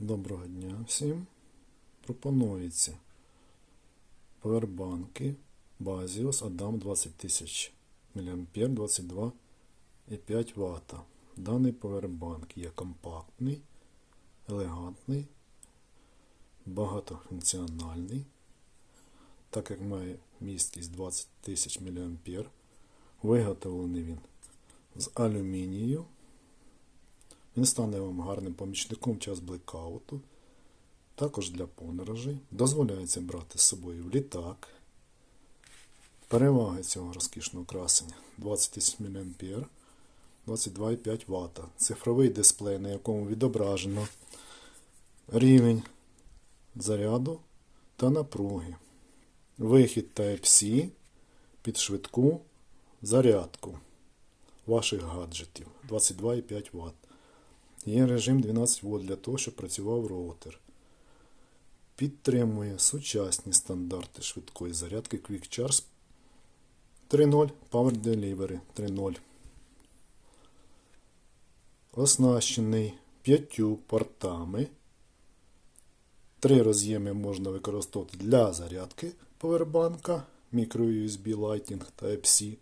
Доброго дня всім. Пропонується повербанки Базіос Адам 20 тисяч мА 22,5 Вт. Даний повербанк є компактний, елегантний, багатофункціональний, так як має місткість 20 тисяч мА. Виготовлений він з алюмінію. Він стане вам гарним помічником в час блекауту, також для подорожей. Дозволяється брати з собою в літак. Переваги цього розкішного красення 20 тисяч мА, 22,5 Вт. Цифровий дисплей, на якому відображено рівень заряду та напруги. Вихід Type-C під швидку зарядку ваших гаджетів 22,5 Вт. Є режим 12 вольт для того, щоб працював роутер. Підтримує сучасні стандарти швидкої зарядки Quick Charge 3.0 Power Delivery 3.0. Оснащений п'ятью портами. Три роз'єми можна використовувати для зарядки повербанка, microUSB Lightning Type-C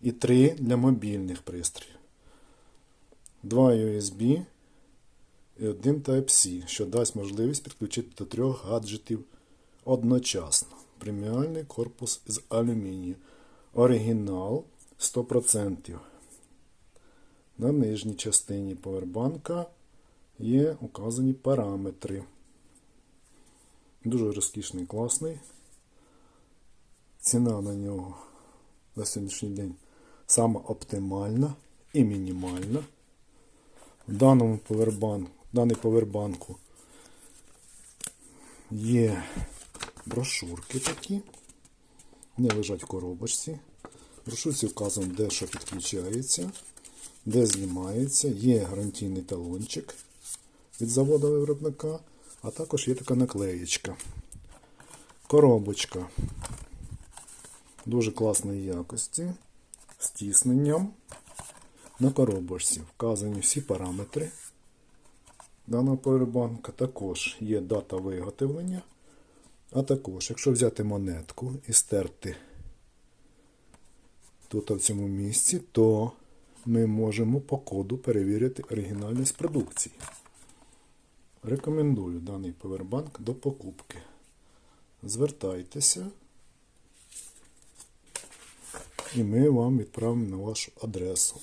і три для мобільних пристроїв. Два USB і один Type-C, що дасть можливість підключити до трьох гаджетів одночасно. Преміальний корпус з алюмінію. Оригінал 100%. На нижній частині повербанка є указані параметри. Дуже розкішний, класний. Ціна на нього на сьогоднішній день саме оптимальна і мінімальна. В даному повербанку, даний повербанку є брошурки такі. Вони лежать в коробочці. В брошурці вказано, де що підключається, де знімається. Є гарантійний талончик від заводу виробника, а також є така наклеєчка. Коробочка дуже класної якості, з тісненням. На коробочці вказані всі параметри даного повербанка. Також є дата виготовлення. А також, якщо взяти монетку і стерти тут в цьому місці, то ми можемо по коду перевірити оригінальність продукції. Рекомендую даний повербанк до покупки. Звертайтеся, і ми вам відправимо на вашу адресу.